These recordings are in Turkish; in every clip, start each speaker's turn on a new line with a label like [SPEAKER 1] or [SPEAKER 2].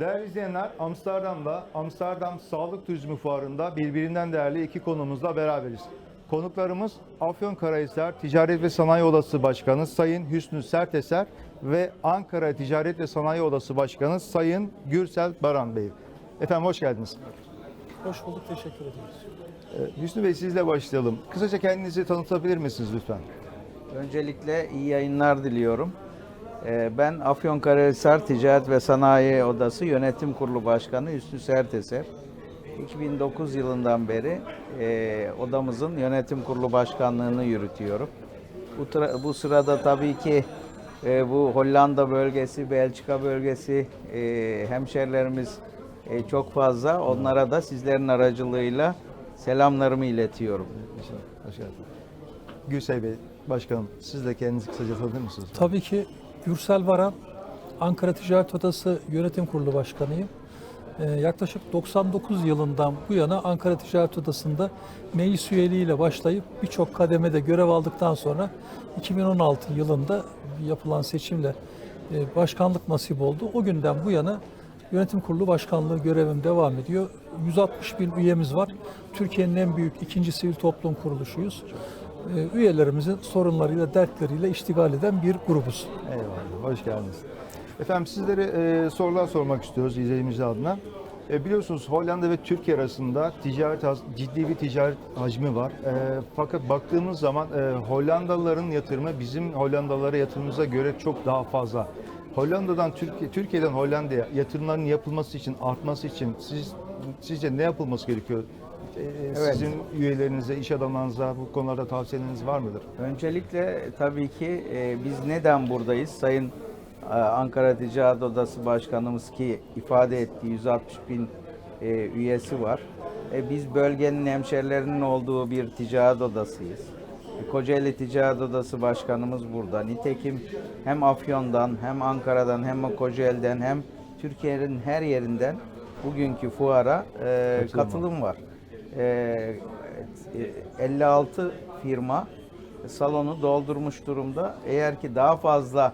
[SPEAKER 1] Değerli izleyenler, Amsterdam'da Amsterdam Sağlık Turizmi Fuarı'nda birbirinden değerli iki konumuzla beraberiz. Konuklarımız Afyonkarahisar Ticaret ve Sanayi Odası Başkanı Sayın Hüsnü Serteser ve Ankara Ticaret ve Sanayi Odası Başkanı Sayın Gürsel Baran Bey. Efendim hoş geldiniz.
[SPEAKER 2] Hoş bulduk, teşekkür ediyoruz.
[SPEAKER 1] Ee, Hüsnü Bey sizle başlayalım. Kısaca kendinizi tanıtabilir misiniz lütfen?
[SPEAKER 3] Öncelikle iyi yayınlar diliyorum. Ee, Ben Afyonkarahisar Ticaret ve Sanayi Odası Yönetim Kurulu Başkanı Hüsnü Serteser. 2009 yılından beri e, odamızın yönetim kurulu başkanlığını yürütüyorum. Bu, sırada tabii ki e, bu Hollanda bölgesi, Belçika bölgesi e, hemşerilerimiz e, çok fazla. Onlara da sizlerin aracılığıyla selamlarımı iletiyorum.
[SPEAKER 1] Gürsel Bey, Başkanım siz de kendinizi kısaca tanıtır mısınız?
[SPEAKER 2] Tabii ki Gürsel Varan, Ankara Ticaret Odası Yönetim Kurulu Başkanıyım. Ee, yaklaşık 99 yılından bu yana Ankara Ticaret Odası'nda meclis üyeliğiyle başlayıp birçok kademede görev aldıktan sonra 2016 yılında yapılan seçimle e, başkanlık nasip oldu. O günden bu yana Yönetim Kurulu Başkanlığı görevim devam ediyor. 160 bin üyemiz var. Türkiye'nin en büyük ikinci sivil toplum kuruluşuyuz. Ee, Üyelerimizin sorunlarıyla, dertleriyle iştigal eden bir grubuz.
[SPEAKER 1] Eyvallah, hoş geldiniz. Efendim sizlere e, sorular sormak istiyoruz izleyicimiz adına. E, biliyorsunuz Hollanda ve Türkiye arasında ticaret ciddi bir ticaret hacmi var. E, fakat baktığımız zaman e, Hollandalıların yatırımı bizim Hollandalılara yatırımımıza göre çok daha fazla. Hollanda'dan Türkiye, Türkiye'den Hollanda'ya yatırımların yapılması için, artması için siz sizce ne yapılması gerekiyor? E,
[SPEAKER 3] Evet.
[SPEAKER 1] Sizin üyelerinize, iş adamlarınıza bu konularda tavsiyeleriniz var mıdır?
[SPEAKER 3] Öncelikle tabii ki e, biz neden buradayız? Sayın e, Ankara Ticaret Odası Başkanımız ki ifade ettiği 160 bin e, üyesi var. E, biz bölgenin hemşerilerinin olduğu bir ticaret odasıyız. E, Kocaeli Ticaret Odası Başkanımız burada. Nitekim hem Afyon'dan hem Ankara'dan hem Kocaeli'den hem Türkiye'nin her yerinden bugünkü fuara e,
[SPEAKER 1] Katılım var.
[SPEAKER 3] Katılım var. E, 56 firma salonu doldurmuş durumda. Eğer ki daha fazla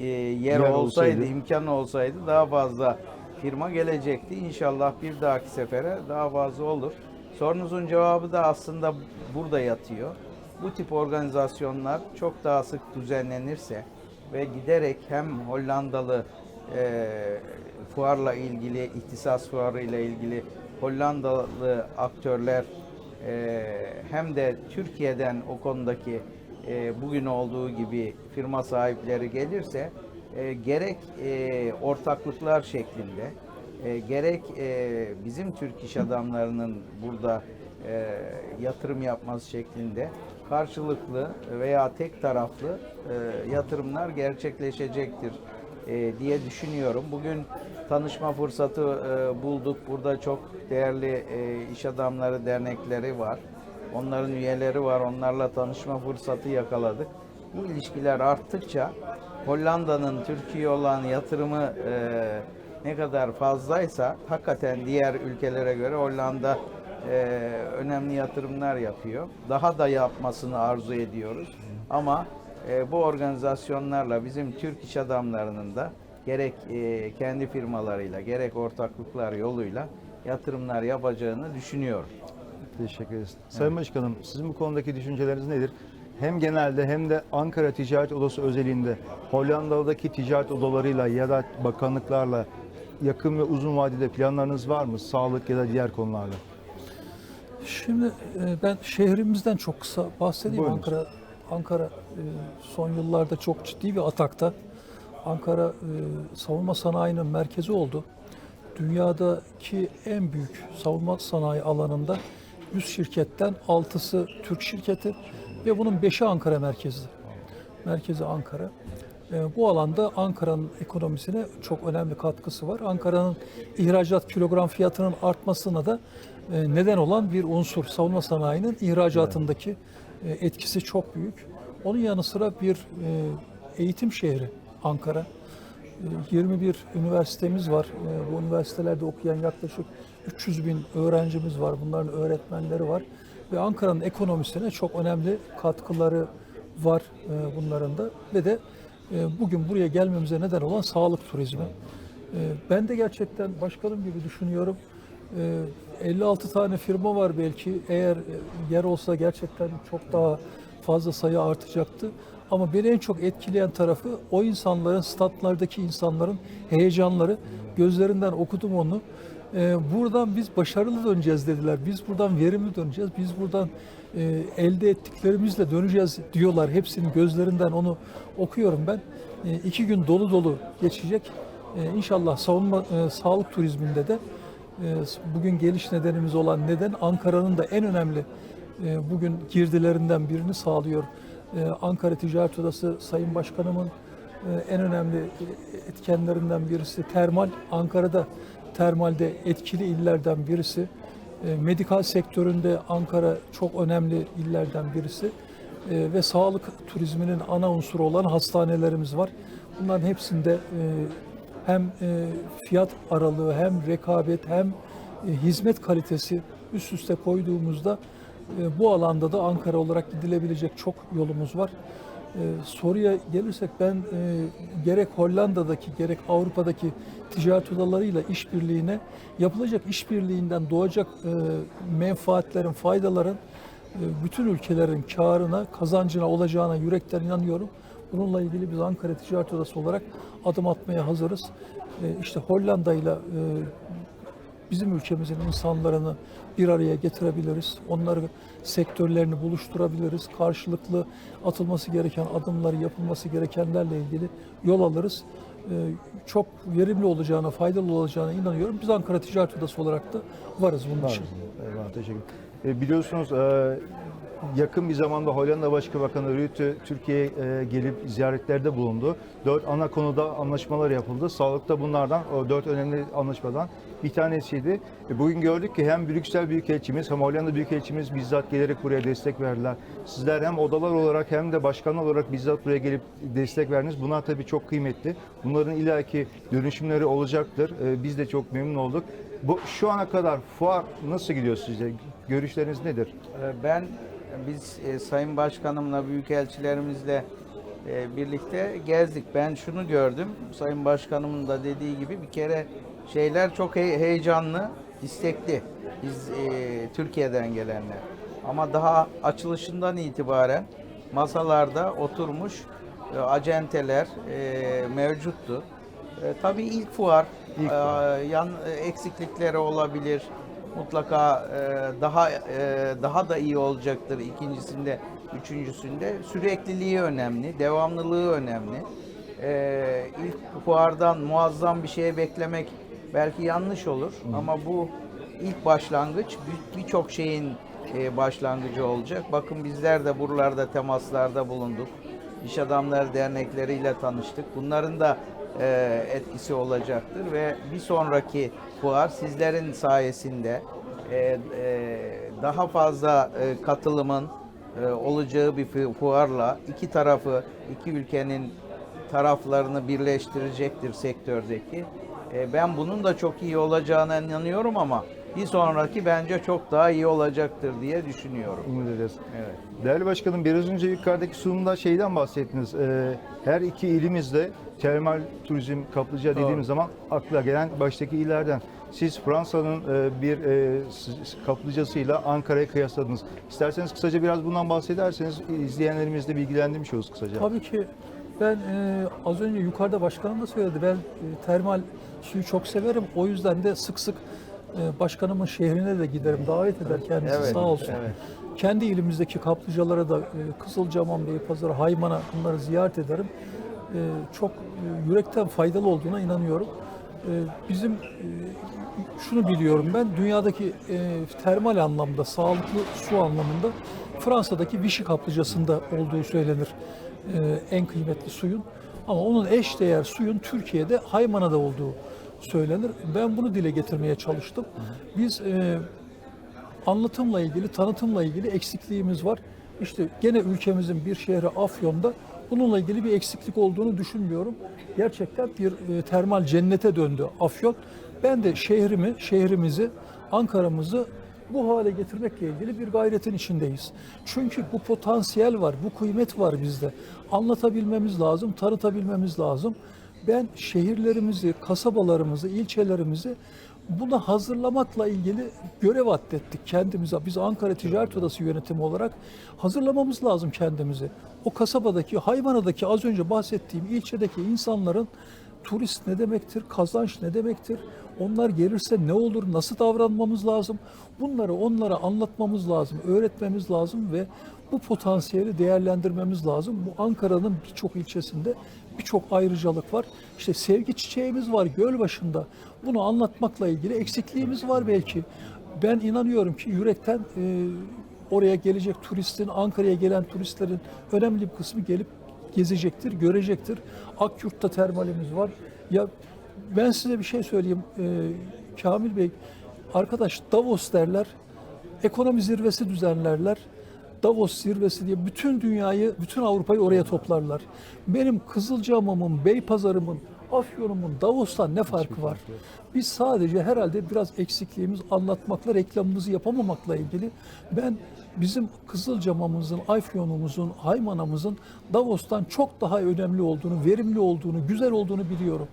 [SPEAKER 3] e, yer,
[SPEAKER 1] Yer
[SPEAKER 3] olsaydı,
[SPEAKER 1] olsaydı.
[SPEAKER 3] imkan olsaydı daha fazla firma gelecekti. İnşallah bir dahaki sefere daha fazla olur. Sorunuzun cevabı da aslında burada yatıyor. Bu tip organizasyonlar çok daha sık düzenlenirse ve giderek hem Hollandalı e, fuarla ilgili, ihtisas fuarı ile ilgili Hollandalı aktörler e, hem de Türkiye'den o konudaki e, bugün olduğu gibi firma sahipleri gelirse e, gerek e, ortaklıklar şeklinde e, gerek e, bizim Türk iş adamlarının burada e, yatırım yapması şeklinde karşılıklı veya tek taraflı e, yatırımlar gerçekleşecektir e, diye düşünüyorum. Bugün tanışma fırsatı e, bulduk. Burada çok değerli e, iş adamları dernekleri var. Onların üyeleri var. Onlarla tanışma fırsatı yakaladık. Bu ilişkiler arttıkça Hollanda'nın Türkiye olan yatırımı ne kadar fazlaysa hakikaten diğer ülkelere göre Hollanda önemli yatırımlar yapıyor. Daha da yapmasını arzu ediyoruz. Ama e, bu organizasyonlarla bizim Türk iş adamlarının da gerek e, kendi firmalarıyla gerek ortaklıklar yoluyla yatırımlar yapacağını düşünüyorum.
[SPEAKER 1] Teşekkür ederiz. Sayın Başkanım, sizin bu konudaki düşünceleriniz nedir? Hem genelde hem de Ankara Ticaret Odası özelinde Hollanda'daki ticaret odalarıyla ya da bakanlıklarla yakın ve uzun vadede planlarınız var mı? Sağlık ya da diğer konularla.
[SPEAKER 2] Şimdi e, ben şehrimizden çok kısa bahsedeyim.
[SPEAKER 1] Buyurun.
[SPEAKER 2] Ankara Ankara e, son yıllarda çok ciddi bir atakta. Ankara e, savunma sanayinin merkezi oldu. Dünyadaki en büyük savunma sanayi alanında 100 şirketten 6'sı Türk şirketi ve bunun 5'i Ankara merkezli. Merkezi Ankara. E, bu alanda Ankara'nın ekonomisine çok önemli katkısı var. Ankara'nın ihracat kilogram fiyatının artmasına da neden olan bir unsur. Savunma sanayinin ihracatındaki e, etkisi çok büyük. Onun yanı sıra bir e, eğitim şehri Ankara. E, 21 üniversitemiz var. E, Bu üniversitelerde okuyan yaklaşık 300 bin öğrencimiz var. Bunların öğretmenleri var. Ve Ankara'nın ekonomisine çok önemli katkıları var e, bunların da. Ve de e, bugün buraya gelmemize neden olan sağlık turizmi. ben de gerçekten başkanım gibi düşünüyorum. E, 56 tane firma var belki. Eğer yer olsa gerçekten çok daha fazla sayı artacaktı. Ama beni en çok etkileyen tarafı o insanların, statlardaki insanların heyecanları. Gözlerinden okudum onu. Ee, buradan biz başarılı döneceğiz dediler. Biz buradan verimli döneceğiz. Biz buradan e, elde ettiklerimizle döneceğiz diyorlar. Hepsinin gözlerinden onu okuyorum ben. E, iki gün dolu dolu geçecek. E, inşallah savunma, e, sağlık turizminde de bugün geliş nedenimiz olan neden Ankara'nın da en önemli e, bugün girdilerinden birini sağlıyor. E, Ankara Ticaret Odası Sayın Başkanımın e, en önemli etkenlerinden birisi termal. Ankara'da termalde etkili illerden birisi. E, Medikal sektöründe Ankara çok önemli illerden birisi. Ve sağlık turizminin ana unsuru olan hastanelerimiz var. Bunların hepsinde e, hem e, fiyat aralığı hem rekabet hem e, hizmet kalitesi üst üste koyduğumuzda e, bu alanda da Ankara olarak gidilebilecek çok yolumuz var. Soruya gelirsek ben gerek Hollanda'daki gerek Avrupa'daki ticaret odalarıyla işbirliğine yapılacak işbirliğinden doğacak menfaatlerin, faydaların bütün ülkelerin karına, kazancına olacağına yürekten inanıyorum. Bununla ilgili biz Ankara Ticaret Odası olarak adım atmaya hazırız. E, işte Hollanda ile e, bizim ülkemizin insanlarını bir araya getirebiliriz. Onları sektörlerini buluşturabiliriz. Karşılıklı atılması gereken adımları, yapılması gerekenlerle ilgili yol alırız. Ee, Çok verimli olacağına, faydalı olacağına inanıyorum. Biz Ankara Ticaret Odası olarak da varız bunun için.
[SPEAKER 1] Eyvallah, teşekkür ederim. Biliyorsunuz e, yakın bir zamanda Hollanda Başbakanı Rutte Türkiye'ye e, gelip ziyaretlerde bulundu. Dört ana konuda anlaşmalar yapıldı. Sağlıkta bunlardan, o dört önemli anlaşmadan bir tanesiydi. E, bugün gördük ki hem Brüksel Büyükelçimiz hem Hollanda Büyükelçimiz bizzat gelerek buraya destek verdiler. Sizler hem odalar olarak hem de başkan olarak bizzat buraya gelip destek verdiniz. Bunlar tabii çok kıymetli. Bunların ilaki dönüşümleri olacaktır. E, biz de çok memnun olduk. Bu şu ana kadar fuar nasıl gidiyor sizce? Görüşleriniz nedir?
[SPEAKER 3] Ee, Ben biz e, Sayın Başkanımla büyükelçilerimizle e, birlikte gezdik. Ben şunu gördüm. Sayın Başkanımın da dediği gibi bir kere şeyler çok he- heyecanlı, istekli. Biz e, Türkiye'den gelenler. Ama daha açılışından itibaren masalarda oturmuş e, acenteler e, mevcuttu. E, tabii ilk fuar,
[SPEAKER 1] İlk
[SPEAKER 3] e, yan e, eksiklikleri olabilir. Mutlaka e, daha e, daha da iyi olacaktır ikincisinde, üçüncüsünde. Sürekliliği önemli, devamlılığı önemli. E, ilk fuardan muazzam bir şey beklemek belki yanlış olur ama bu ilk başlangıç bir- birçok şeyin e, başlangıcı olacak. Bakın bizler de buralarda temaslarda bulunduk. İş Adamları Dernekleriyle tanıştık. Bunların da e, etkisi olacaktır ve bir sonraki fuar sizlerin sayesinde e, daha fazla katılımın olacağı bir fu- fuarla iki tarafı, iki ülkenin taraflarını birleştirecektir sektördeki. E, ben bunun da çok iyi olacağına inanıyorum ama bir sonraki bence çok daha iyi olacaktır diye düşünüyorum.
[SPEAKER 1] Umut ederiz.
[SPEAKER 3] Evet.
[SPEAKER 1] Değerli Başkanım biraz önce yukarıdaki sunumda şeyden bahsettiniz. Ee, her iki ilimizde termal turizm kaplıca dediğimiz zaman akla gelen baştaki illerden. Siz Fransa'nın e, bir e, kaplıcasıyla Ankara'yı kıyasladınız. İsterseniz kısaca biraz bundan bahsederseniz izleyenlerimiz de bilgilendirmiş oluruz kısaca.
[SPEAKER 2] Tabii ki ben e, az önce yukarıda başkanım da söyledi. Ben e, termal suyu çok severim. O yüzden de sık sık e, başkanımın şehrine de giderim. Davet eder kendisi
[SPEAKER 3] Evet,
[SPEAKER 2] sağ olsun.
[SPEAKER 3] evet.
[SPEAKER 2] Kendi ilimizdeki kaplıcalara da e, Kızılcahamam Beypazarı, Hayman'a bunları ziyaret ederim. E, çok e, yürekten faydalı olduğuna inanıyorum. E, bizim e, şunu biliyorum ben dünyadaki e, termal anlamda, sağlıklı su anlamında Fransa'daki Vichy kaplıcasında olduğu söylenir en kıymetli suyun. Ama onun eş değer suyun Türkiye'de Haymana'da olduğu söylenir. Ben bunu dile getirmeye çalıştım. Biz e, anlatımla ilgili, tanıtımla ilgili eksikliğimiz var. İşte gene ülkemizin bir şehri Afyon'da bununla ilgili bir eksiklik olduğunu düşünmüyorum. Gerçekten bir e, termal cennete döndü Afyon. Ben de şehrimi, şehrimizi, Ankara'mızı bu hale getirmekle ilgili bir gayretin içindeyiz. Çünkü bu potansiyel var, bu kıymet var bizde. Anlatabilmemiz lazım, tanıtabilmemiz lazım. Ben şehirlerimizi, kasabalarımızı, ilçelerimizi buna hazırlamakla ilgili görev atlettik kendimize. Biz Ankara Ticaret Odası yönetimi olarak hazırlamamız lazım kendimizi. O kasabadaki, hayvanadaki az önce bahsettiğim ilçedeki insanların turist ne demektir, kazanç ne demektir, onlar gelirse ne olur, nasıl davranmamız lazım, bunları onlara anlatmamız lazım, öğretmemiz lazım ve bu potansiyeli değerlendirmemiz lazım. Bu Ankara'nın birçok ilçesinde birçok ayrıcalık var. İşte sevgi çiçeğimiz var göl başında. Bunu anlatmakla ilgili eksikliğimiz var belki. Ben inanıyorum ki yürekten e, oraya gelecek turistin, Ankara'ya gelen turistlerin önemli bir kısmı gelip gezecektir, görecektir. Akyurt'ta termalimiz var. Ya ben size bir şey söyleyeyim e, Kamil Bey. Arkadaş Davos derler, ekonomi zirvesi düzenlerler. Davos zirvesi diye bütün dünyayı, bütün Avrupa'yı oraya toplarlar. Benim Kızılcahamam'ın, Beypazarı'mın, Afyon'umun Davos'tan ne farkı var? Biz sadece herhalde biraz eksikliğimiz anlatmakla, reklamımızı yapamamakla ilgili. Ben bizim Kızılcamamızın, Afyon'umuzun, Haymana'mızın Davos'tan çok daha önemli olduğunu, verimli olduğunu, güzel olduğunu biliyorum.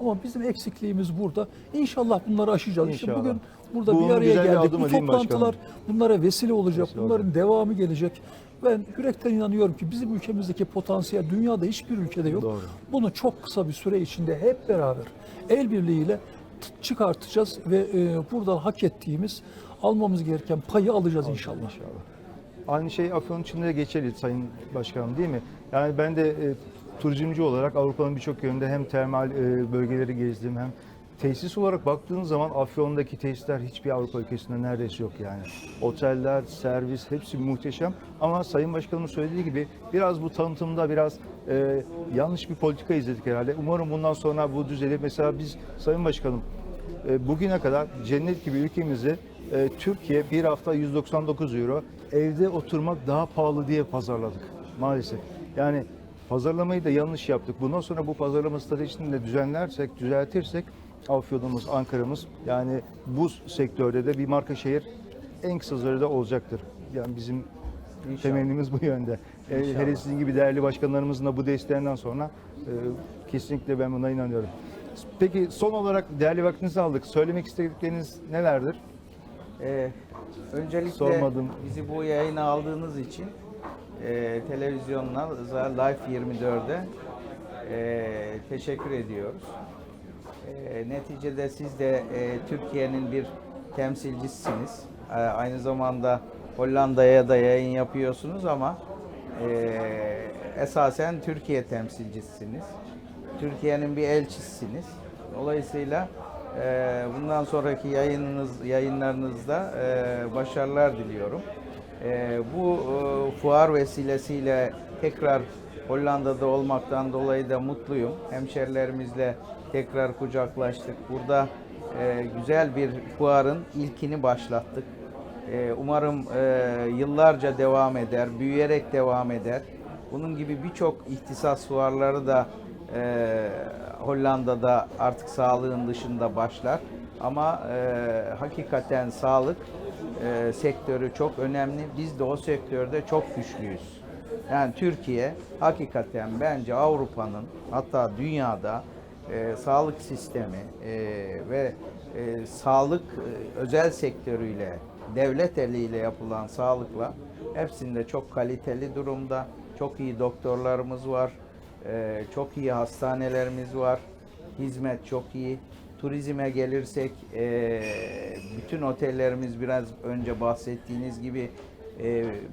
[SPEAKER 2] Ama bizim eksikliğimiz burada. İnşallah bunları aşacağız. İşte
[SPEAKER 1] İnşallah.
[SPEAKER 2] bugün burada
[SPEAKER 1] Bu
[SPEAKER 2] bir araya
[SPEAKER 1] bir
[SPEAKER 2] geldik.
[SPEAKER 1] adım
[SPEAKER 2] Bu toplantılar bunlara vesile olacak.
[SPEAKER 1] Vesile
[SPEAKER 2] Bunların devamı gelecek. Ben yürekten inanıyorum ki bizim ülkemizdeki potansiyel dünyada hiçbir ülkede yok.
[SPEAKER 1] Doğru.
[SPEAKER 2] Bunu çok kısa bir süre içinde hep beraber el birliğiyle çıkartacağız ve e, buradan hak ettiğimiz almamız gereken payı alacağız inşallah.
[SPEAKER 1] İnşallah. Aynı şey Afyon için de geçerli Sayın Başkanım değil mi? Yani ben de e, turizmci olarak Avrupa'nın birçok yönünde hem termal e, bölgeleri gezdim hem tesis olarak baktığınız zaman Afyon'daki tesisler hiçbir Avrupa ülkesinde neredeyse yok yani. Oteller, servis hepsi muhteşem ama Sayın Başkanımın söylediği gibi biraz bu tanıtımda biraz e, yanlış bir politika izledik herhalde. Umarım bundan sonra bu düzelir. Mesela biz Sayın Başkanım e, bugüne kadar cennet gibi ülkemizi e, Türkiye bir hafta 199 euro evde oturmak daha pahalı diye pazarladık maalesef. Yani pazarlamayı da yanlış yaptık. Bundan sonra bu pazarlama stratejisini de düzenlersek, düzeltirsek Afyon'umuz, Ankara'mız yani bu sektörde de bir marka şehir en kısa sürede olacaktır. Yani bizim
[SPEAKER 3] İnşallah.
[SPEAKER 1] temennimiz bu yönde. E,
[SPEAKER 3] İnşallah.
[SPEAKER 1] hele sizin gibi değerli başkanlarımızın da bu desteğinden sonra e, kesinlikle ben buna inanıyorum. Peki son olarak değerli vaktinizi aldık. Söylemek istedikleriniz nelerdir?
[SPEAKER 3] Ee, öncelikle
[SPEAKER 1] Sormadım.
[SPEAKER 3] bizi bu yayına aldığınız için e, televizyonlar Life 24'e e, teşekkür ediyoruz. E, neticede siz de e, Türkiye'nin bir temsilcisiniz. E, aynı zamanda Hollanda'ya da yayın yapıyorsunuz ama e, esasen Türkiye temsilcisiniz. Türkiye'nin bir elçisisiniz. Dolayısıyla e, bundan sonraki yayınınız yayınlarınızda e, başarılar diliyorum. E, bu e, fuar vesilesiyle tekrar Hollanda'da olmaktan dolayı da mutluyum. Hemşerilerimizle tekrar kucaklaştık. Burada e, güzel bir fuarın ilkini başlattık. E, umarım yıllarca devam eder, büyüyerek devam eder. Bunun gibi birçok ihtisas fuarları da Hollanda'da artık sağlığın dışında başlar. Ama e, hakikaten sağlık e, sektörü çok önemli. Biz de o sektörde çok güçlüyüz. Yani Türkiye hakikaten bence Avrupa'nın hatta dünyada e, sağlık sistemi e, ve e, sağlık e, özel sektörüyle, devlet eliyle yapılan sağlıkla hepsinde çok kaliteli durumda. Çok iyi doktorlarımız var, e, çok iyi hastanelerimiz var, hizmet çok iyi. Turizme gelirsek e, bütün otellerimiz biraz önce bahsettiğiniz gibi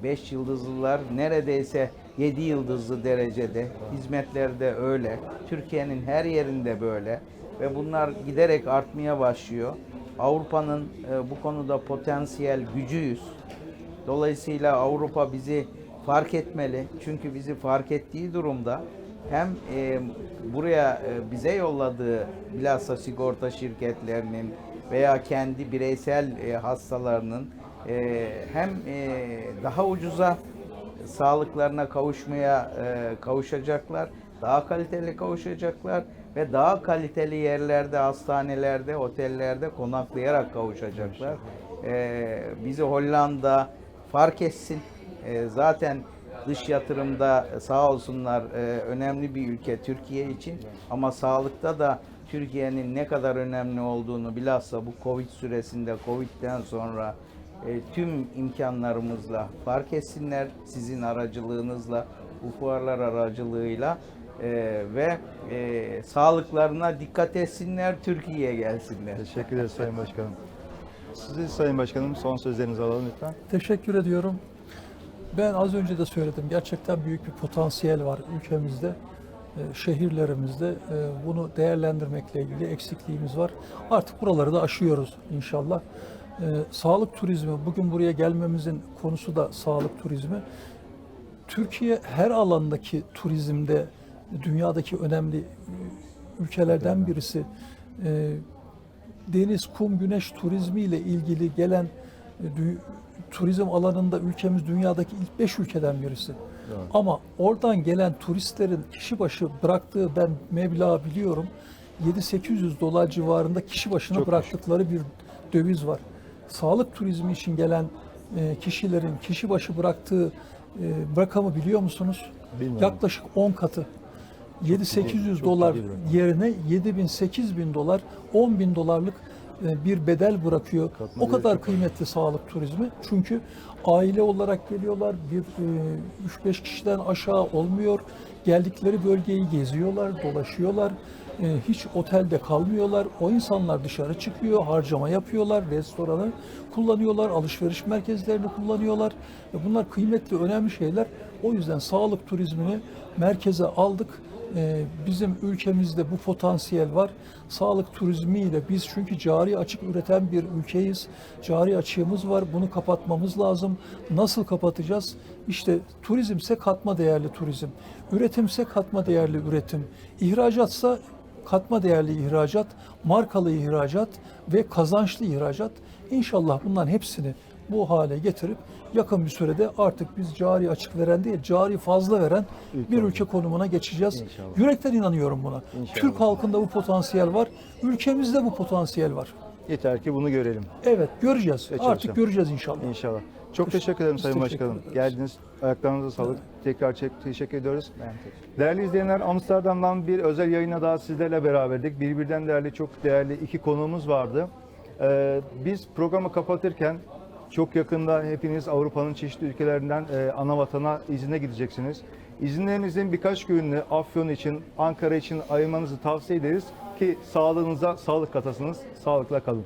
[SPEAKER 3] 5 yıldızlılar neredeyse 7 yıldızlı derecede. Hizmetler de öyle. Türkiye'nin her yerinde böyle ve bunlar giderek artmaya başlıyor. Avrupa'nın e, bu konuda potansiyel gücüyüz. Dolayısıyla Avrupa bizi fark etmeli. Çünkü bizi fark ettiği durumda hem e, buraya e, bize yolladığı bilhassa sigorta şirketlerinin veya kendi bireysel e, hastalarının e, hem e, daha ucuza sağlıklarına kavuşmaya kavuşacaklar, daha kaliteli kavuşacaklar ve daha kaliteli yerlerde, hastanelerde, otellerde konaklayarak kavuşacaklar. Bizi Hollanda fark etsin. Zaten Dış yatırımda sağ olsunlar önemli bir ülke Türkiye için ama sağlıkta da Türkiye'nin ne kadar önemli olduğunu bilhassa bu Covid süresinde Covid'den sonra e, tüm imkanlarımızla fark etsinler sizin aracılığınızla bu fuarlar aracılığıyla e, ve e, sağlıklarına dikkat etsinler Türkiye'ye gelsinler.
[SPEAKER 1] Teşekkür ederiz Sayın Başkanım. Sizi Sayın Başkanım son sözlerinizi alalım lütfen.
[SPEAKER 2] Teşekkür ediyorum. Ben az önce de söyledim. Gerçekten büyük bir potansiyel var ülkemizde, şehirlerimizde. E, Bunu değerlendirmekle ilgili eksikliğimiz var. Artık buraları da aşıyoruz inşallah. E, Sağlık turizmi, bugün buraya gelmemizin konusu da sağlık turizmi. Türkiye her alandaki turizmde dünyadaki önemli e, ülkelerden birisi. E, deniz, kum, güneş turizmi ile ilgili gelen e, turizm alanında ülkemiz dünyadaki ilk 5 ülkeden birisi. Ama oradan gelen turistlerin kişi başı bıraktığı ben meblağ biliyorum. 7-800 dolar civarında kişi başına
[SPEAKER 1] Çok
[SPEAKER 2] bıraktıkları bir döviz var. Sağlık turizmi için gelen e, kişilerin kişi başı bıraktığı e, rakamı biliyor musunuz?
[SPEAKER 1] Bilmiyorum.
[SPEAKER 2] Yaklaşık 10 katı. 7-800
[SPEAKER 1] çok
[SPEAKER 2] dolar yerine 7 bin, 8 bin dolar, 10 bin dolarlık e, bir bedel bırakıyor.
[SPEAKER 1] Katma
[SPEAKER 2] O kadar kıymetli sağlık turizmi. Çünkü aile olarak geliyorlar. Bir 3-5 kişiden aşağı olmuyor. Geldikleri bölgeyi geziyorlar, dolaşıyorlar. E, Hiç otelde kalmıyorlar. O insanlar dışarı çıkıyor, harcama yapıyorlar, restoranı kullanıyorlar, alışveriş merkezlerini kullanıyorlar. Bunlar kıymetli, önemli şeyler. O yüzden sağlık turizmini merkeze aldık. Ee, bizim ülkemizde bu potansiyel var. Sağlık turizmiyle biz çünkü cari açık üreten bir ülkeyiz. Cari açığımız var. Bunu kapatmamız lazım. Nasıl kapatacağız? İşte turizmse katma değerli turizm. Üretimse katma değerli üretim. İhracatsa katma değerli ihracat, markalı ihracat ve kazançlı ihracat. İnşallah bunların hepsini bu hale getirip yakın bir sürede artık biz cari açık veren değil, cari fazla veren
[SPEAKER 1] Ülke
[SPEAKER 2] bir ülke konumuna geçeceğiz.
[SPEAKER 1] İnşallah.
[SPEAKER 2] Yürekten inanıyorum buna.
[SPEAKER 1] İnşallah.
[SPEAKER 2] Türk halkında bu potansiyel var, ülkemizde bu potansiyel var.
[SPEAKER 1] Yeter ki bunu görelim
[SPEAKER 2] Evet, göreceğiz.
[SPEAKER 1] Ve
[SPEAKER 2] Artık göreceğiz inşallah.
[SPEAKER 1] inşallah. Çok
[SPEAKER 2] Teşekkür-
[SPEAKER 1] teşekkür ederim
[SPEAKER 2] biz
[SPEAKER 1] Sayın
[SPEAKER 2] teşekkür
[SPEAKER 1] Başkanım.
[SPEAKER 2] ederiz.
[SPEAKER 1] Geldiniz. Ayaklarınıza sağlık. Tekrar çek- teşekkür ediyoruz.
[SPEAKER 3] Ben teşekkür
[SPEAKER 1] Değerli izleyenler Amsterdam'dan bir özel yayına daha sizlerle beraberdik. Birbirinden değerli çok değerli iki konuğumuz vardı. Ee, biz programı kapatırken çok yakında hepiniz Avrupa'nın çeşitli ülkelerinden e, ana vatana izine gideceksiniz. İzinlerinizin birkaç gününü Afyon için, Ankara için ayırmanızı tavsiye ederiz ki sağlığınıza sağlık katasınız. Sağlıkla kalın.